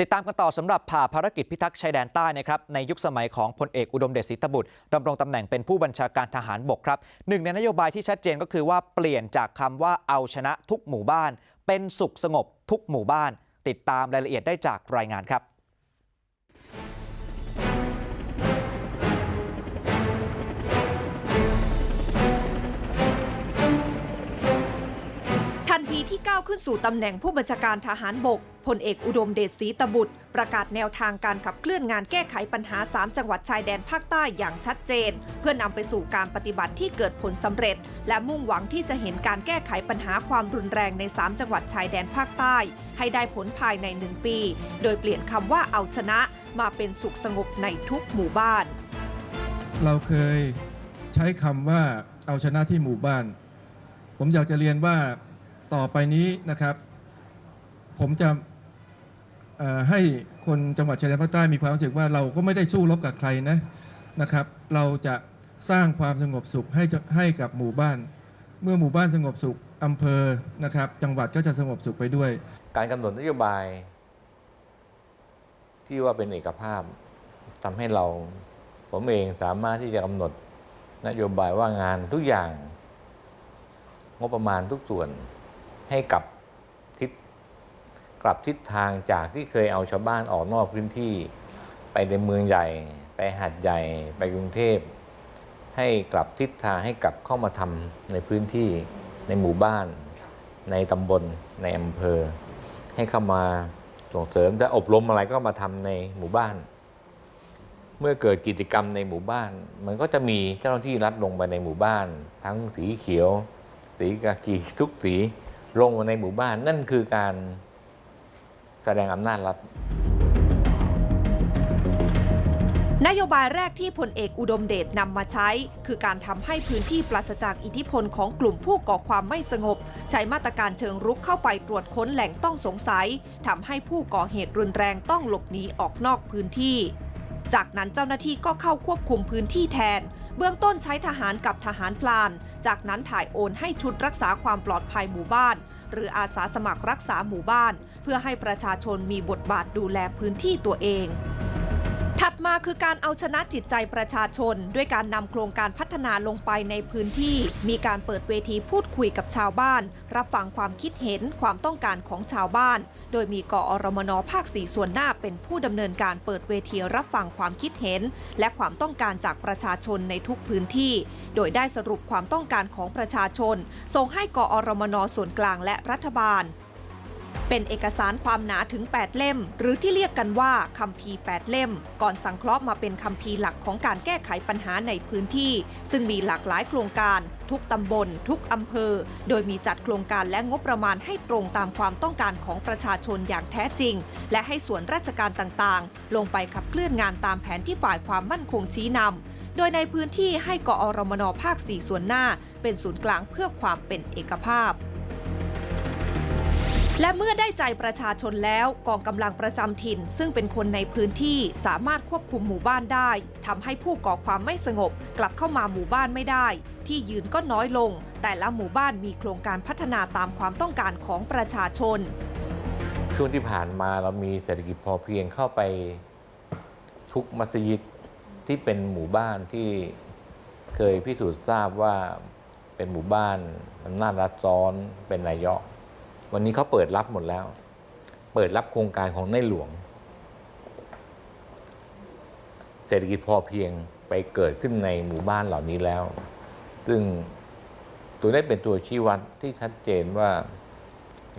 ติดตามกันต่อสำหรับผ่าภารกิจพิทักษ์ชายแดนใต้นะครับในยุคสมัยของพลเอกอุดมเดชศรีตบุตรดำรงตำแหน่งเป็นผู้บัญชาการทหารบกครับหนึ่งในนโยบายที่ชัดเจนก็คือว่าเปลี่ยนจากคำว่าเอาชนะทุกหมู่บ้าน เป็นสุขสงบทุกหมู่บ้าน ติดตามรายละเอียดได้จากรายงานครับ นทีที่ก้าวขึ้นสู่ตำแหน่งผู้บัญชาการทหารบกพลเอกอุดมเดชศรีตบุตร ประกาศแนวทางการขับเคลื่อนงานแก้ไขปัญหา 3 จังหวัดชายแดนภาคใต้อย่างชัดเจน เพื่อนำไปสู่การปฏิบัติที่เกิดผลสำเร็จ และมุ่งหวังที่จะเห็นการแก้ไขปัญหาความรุนแรงใน 3 จังหวัดชายแดนภาคใต้ ให้ได้ผลภายใน 1 ปี โดยเปลี่ยนคำว่าเอาชนะมาเป็นสุขสงบในทุกหมู่บ้าน เราเคยใช้คำว่าเอาชนะที่หมู่บ้าน ผมอยากจะเรียนว่า ต่อไปนี้นะครับ ผมจะให้คนจังหวัดชายแดนภาคใต้มีความรู้สึกว่าเราก็ไม่ได้สู้รบกับใครนะนะครับ เราจะสร้างความสงบสุขให้ให้กับหมู่บ้าน เมื่อหมู่บ้านสงบสุขอำเภอนะครับ จังหวัดก็จะสงบสุขไปด้วย การกำหนดนโยบาย ที่ว่าเป็นเอกภาพทำให้เราผมเองสามารถที่จะกำหนดนโยบายว่างานทุกอย่าง งบประมาณทุกส่วน ให้กลับทิศกลับทิศทางจากที่เคยเอาชาวบ้านออกนอกพื้นที่ ไปในเมืองใหญ่ ไปหาดใหญ่ ไปกรุงเทพ ให้กลับทิศทางให้กลับเข้ามาทำในพื้นที่ในหมู่บ้าน ในตำบลในอำเภอ ให้เข้ามาส่งเสริมจะอบรมอะไรก็มาทำในหมู่บ้าน เมื่อเกิดกิจกรรมในหมู่บ้าน มันก็จะมีเจ้าหน้าที่รัฐลงไปในหมู่บ้าน ทั้งสีเขียว สีกากีทุกสี ลงมาในหมู่บ้านนั่นคือการแสดงอำนาจรัฐ นโยบายแรกที่พลเอกอุดมเดชนำมาใช้ คือการทำให้พื้นที่ปราศจากอิทธิพลของกลุ่มผู้ก่อความไม่สงบ ใช้มาตรการเชิงรุกเข้าไปตรวจค้นแหล่งต้องสงสัยทำให้ผู้ก่อเหตุรุนแรงต้องหลบหนีออกนอกพื้นที่ จากนั้นเจ้าหน้าที่ก็เข้าควบคุมพื้นที่แทน เบื้องต้นใช้ทหารกับทหารพลาน จากนั้นถ่ายโอนให้ชุดรักษาความปลอดภัยหมู่บ้าน หรืออาสาสมัครรักษาหมู่บ้าน เพื่อให้ประชาชนมีบทบาทดูแลพื้นที่ตัวเอง ถัดมาคือการเอาชนะจิตใจประชาชน ด้วยการนำโครงการพัฒนาลงไปในพื้นที่ มีการเปิดเวทีพูดคุยกับชาวบ้าน รับฟังความคิดเห็นความต้องการของชาวบ้าน โดยมีกอรมนภาคสีส่วนหน้าเป็นผู้ดำเนินการเปิดเวทีรับฟังความคิดเห็น และความต้องการจากประชาชนในทุกพื้นที่ โดยได้สรุปความต้องการของประชาชน ส่งให้กอรมนส่วนกลางและรัฐบาล เป็นเอกสารความหนาถึง 8 เล่ม หรือที่เรียกกันว่าคัมภีร์ 8 เล่ม ก่อนสังเคราะห์มาเป็นคัมภีร์หลักของการแก้ไขปัญหาในพื้นที่ ซึ่งมีหลากหลายโครงการ ทุกตำบล ทุกอำเภอ โดยมีจัดโครงการและงบประมาณให้ตรงตามความต้องการของประชาชนอย่างแท้จริง และให้ส่วนราชการต่างๆ ลงไปขับเคลื่อนงานตามแผนที่ฝ่ายความมั่นคงชี้นำโดยในพื้นที่ให้กอรมนภาค 4 ส่วนหน้า เป็นศูนย์กลางเพื่อความเป็นเอกภาพ และเมื่อได้ใจประชาชนแล้วกองกำลังประจำถิ่น ซึ่งเป็นคนในพื้นที่สามารถควบคุมหมู่บ้านได้ทำให้ผู้ก่อความไม่สงบ กลับเข้ามาหมู่บ้านไม่ได้ ที่ยืนก็น้อยลง แต่ละหมู่บ้านมีโครงการพัฒนาตามความต้องการของประชาชน ช่วงที่ผ่านมาเรามีเศรษฐกิจพอเพียงเข้าไปทุกมัสยิดที่เป็นหมู่บ้านที่เคยพิสูจน์ทราบว่าเป็นหมู่บ้านอำนาจรัฐซ้อนเป็นนายก วันนี้เขาเปิดรับหมดแล้ว เปิดรับโครงการของในหลวง เศรษฐกิจพอเพียงไปเกิดขึ้นในหมู่บ้านเหล่านี้แล้ว ซึ่งตัวนี้เป็นตัวชี้วัดที่ชัดเจนว่า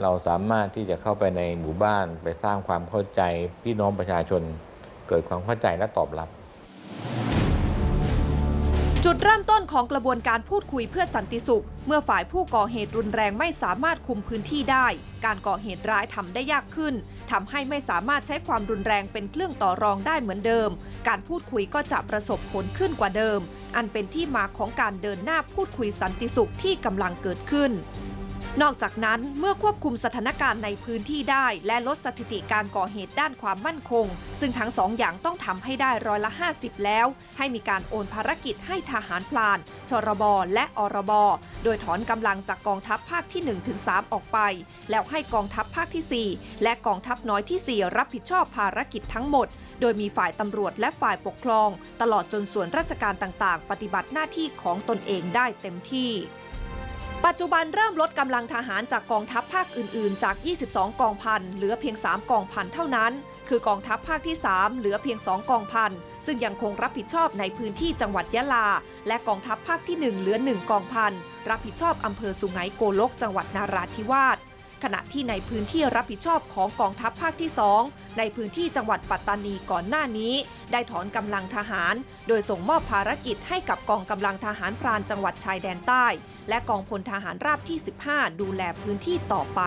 เราสามารถที่จะเข้าไปในหมู่บ้านไปสร้างความเข้าใจพี่น้องประชาชนเกิดความเข้าใจและตอบรับ จุดเริ่มต้นของกระบวนการพูดคุยเพื่อสันติสุข เมื่อฝ่ายผู้ก่อเหตุรุนแรงไม่สามารถคุมพื้นที่ได้ การก่อเหตุร้ายทำได้ยากขึ้นทำให้ไม่สามารถใช้ความรุนแรงเป็นเครื่องต่อรองได้เหมือนเดิม การพูดคุยก็จะประสบผลขึ้นกว่าเดิม อันเป็นที่มาของการเดินหน้าพูดคุยสันติสุขที่กำลังเกิดขึ้น นอกจากนั้นเมื่อควบคุมสถานการณ์ในพื้นที่ได้และลดสถิติการก่อเหตุด้านความมั่นคง ซึ่งทั้งสองอย่างต้องทำให้ได้ร้อยละ 50 แล้ว ให้มีการโอนภารกิจให้ทหารพลาน ชรบ และอรบ โดยถอนกำลังจากกองทัพภาคที่ 1-3 ออกไป แล้วให้กองทัพภาคที่ 4 และกองทัพน้อยที่ 4 รับผิดชอบภารกิจทั้งหมด โดยมีฝ่ายตำรวจและฝ่ายปกครอง ตลอดจนส่วนราชการต่างๆ ปฏิบัติหน้าที่ของตนเองได้เต็มที่ ปัจจุบันเริ่มลดกำลังทหารจากกองทัพภาคอื่น ๆ จาก 22 กองพันเหลือเพียง 3 กองพันเท่านั้น คือกองทัพภาคที่ 3 เหลือเพียง 2 กองพันซึ่งยังคงรับผิดชอบในพื้นที่จังหวัดยะลา และกองทัพภาคที่ 1 เหลือ 1 กองพันรับผิดชอบอำเภอสุไหงโกลกจังหวัดนาราธิวาส ขณะที่ในพื้นที่รับผิดชอบของกองทัพภาคที่ 2 ในพื้นที่จังหวัดปัตตานีก่อนหน้านี้ ได้ถอนกำลังทหาร โดยส่งมอบภารกิจให้กับกองกำลังทหารพรานจังหวัดชายแดนใต้ และกองพลทหารราบที่ 15 ดูแลพื้นที่ต่อไป